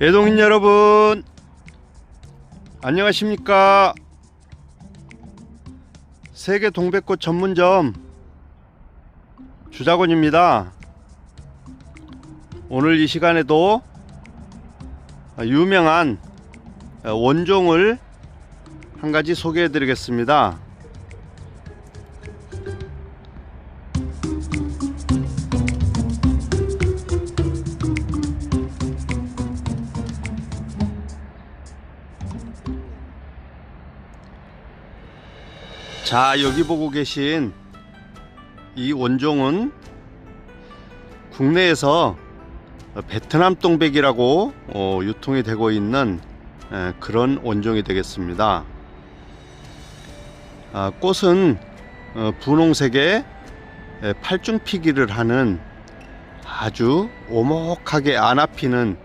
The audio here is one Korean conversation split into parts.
애동인 여러분. 안녕하십니까? 세계 동백꽃 전문점 주자곤입니다. 오늘 이 시간에도 유명한 원종을 한 가지 소개해 드리겠습니다 자 여기 보고 계신 이 원종은 국내에서 베트남 동백이라고 어, 유통이 되고 있는 에, 그런 원종이 되겠습니다. 아, 꽃은 어, 분홍색의 에, 팔중피기를 하는 아주 오목하게 안아 피는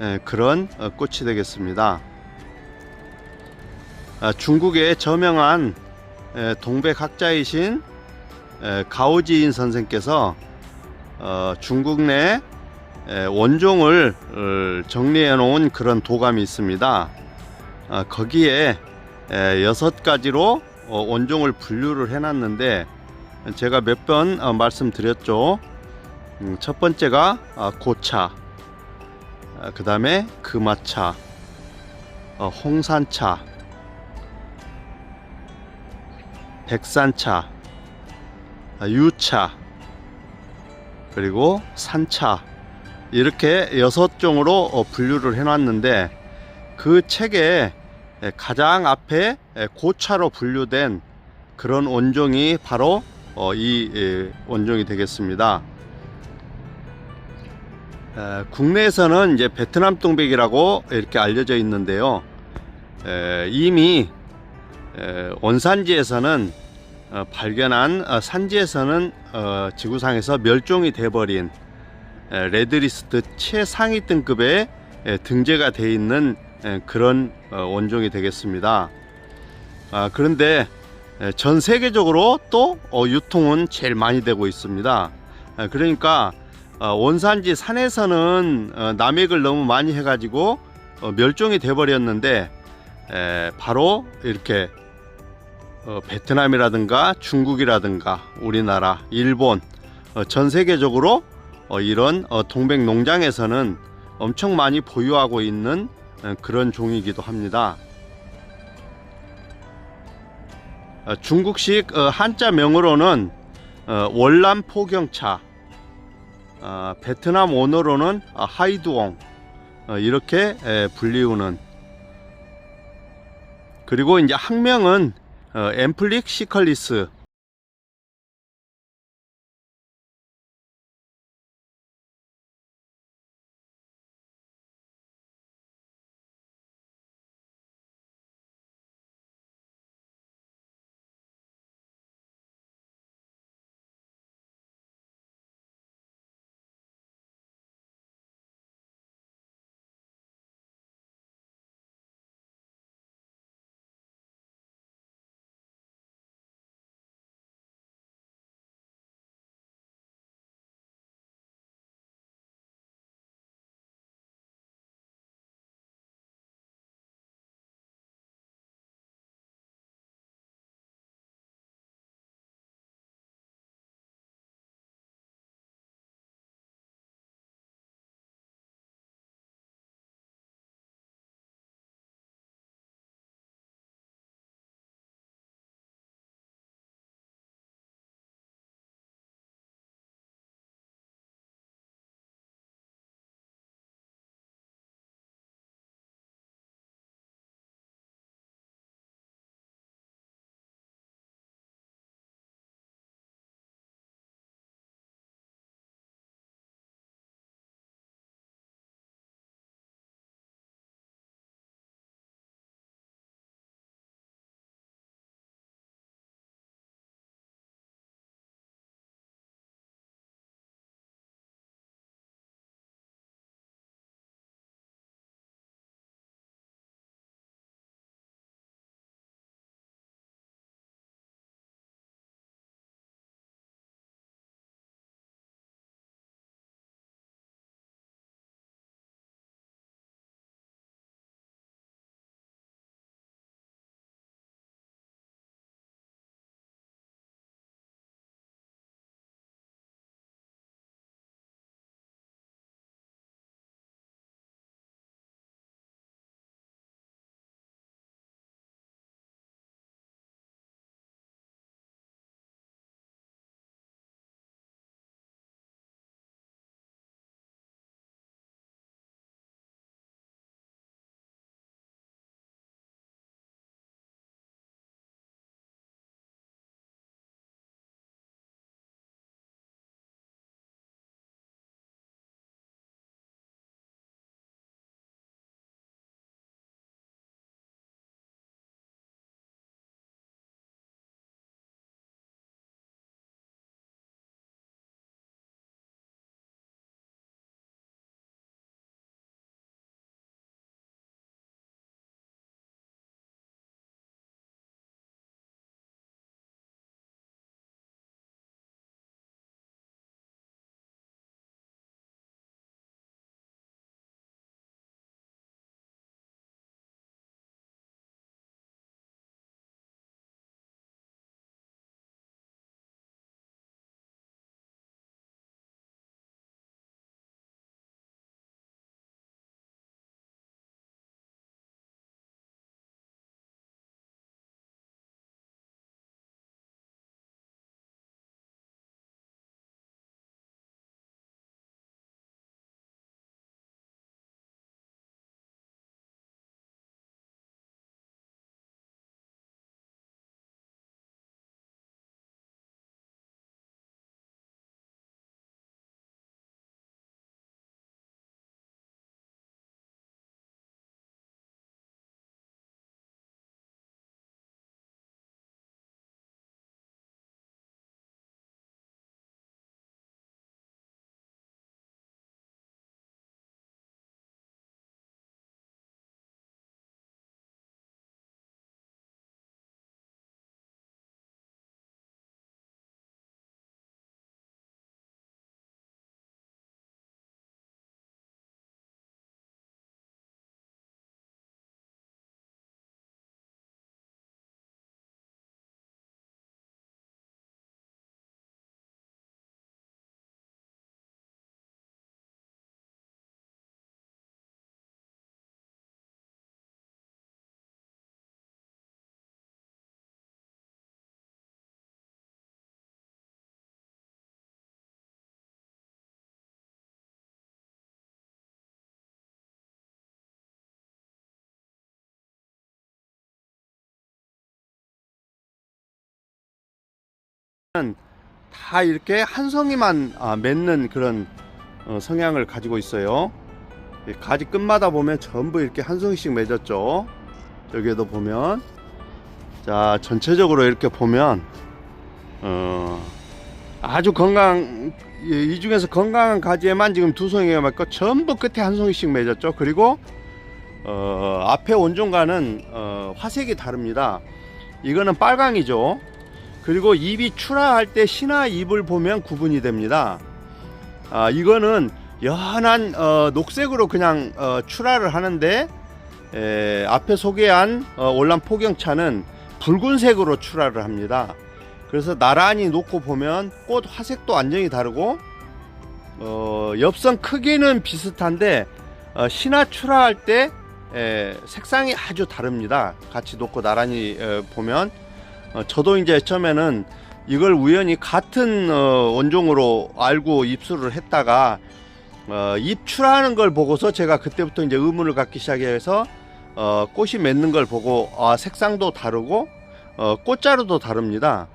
에, 그런 어, 꽃이 되겠습니다. 아, 중국의 저명한 에, 동백학자이신 에, 가오지인 선생께서 어, 중국 내 에, 원종을 어, 정리해 놓은 그런 도감이 있습니다. 아, 거기에 에, 여섯 가지로 어, 원종을 분류를 해 놨는데 제가 몇번 어, 말씀드렸죠. 음, 첫 번째가 아, 고차, 그 다음에 금화차, 어, 홍산차, 백산차, 아, 유차, 그리고 산차 이렇게 여섯 종으로 어, 분류를 해놨는데 그 책에 가장 앞에 고차로 분류된 그런 원종이 바로 어, 이 예, 원종이 되겠습니다. 에, 국내에서는 이제 베트남 동백이라고 이렇게 알려져 있는데요. 에, 이미 에, 원산지에서는 어, 발견한 어, 산지에서는 어, 지구상에서 멸종이 돼버린 에, 레드리스트 최상위 등급에 에, 등재가 돼 있는 에, 그런 어, 원종이 되겠습니다. 아, 그런데 에, 전 세계적으로 또 어, 유통은 제일 많이 되고 있습니다. 아, 그러니까 어, 원산지 산에서는 어, 남획을 너무 많이 해가지고 어, 멸종이 돼버렸는데 에, 바로 이렇게 어, 베트남이라든가 중국이라든가 우리나라, 일본 어, 전 세계적으로 어, 이런 어, 동백 농장에서는 엄청 많이 보유하고 있는 어, 그런 종이기도 합니다. 어, 중국식 어, 한자 명으로는 어, 월남 포경차, 어, 베트남 원어로는 어, 하이두옹 어, 이렇게 에, 불리우는 그리고 이제 학명은 어, 엠플릭 시컬리스 다 이렇게 한 송이만 아, 맺는 그런 어, 성향을 가지고 있어요. 이 가지 끝마다 보면 전부 이렇게 한 송이씩 맺었죠. 여기에도 보면 자 전체적으로 이렇게 보면 어, 아주 건강 이, 이 중에서 건강한 가지에만 지금 두 송이가 맺고 전부 끝에 한 송이씩 맺었죠. 그리고 어, 앞에 원종과는 어, 화색이 다릅니다. 이거는 빨강이죠. 그리고 잎이 출하할 때 신화 잎을 보면 구분이 됩니다. 아, 이거는 연한 어, 녹색으로 그냥 어, 출하를 하는데 에, 앞에 소개한 어, 올란 포경차는 붉은색으로 출하를 합니다. 그래서 나란히 놓고 보면 꽃 화색도 완전히 다르고 어, 엽선 크기는 비슷한데 어, 신화 출하할 때 에, 색상이 아주 다릅니다. 같이 놓고 나란히 에, 보면 어, 저도 이제 처음에는 이걸 우연히 같은 어, 원종으로 알고 입수를 했다가 어, 입출하는 걸 보고서 제가 그때부터 이제 의문을 갖기 시작해서 어, 꽃이 맺는 걸 보고 아, 색상도 다르고 어, 꽃자루도 다릅니다.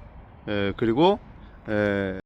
에, 그리고 에,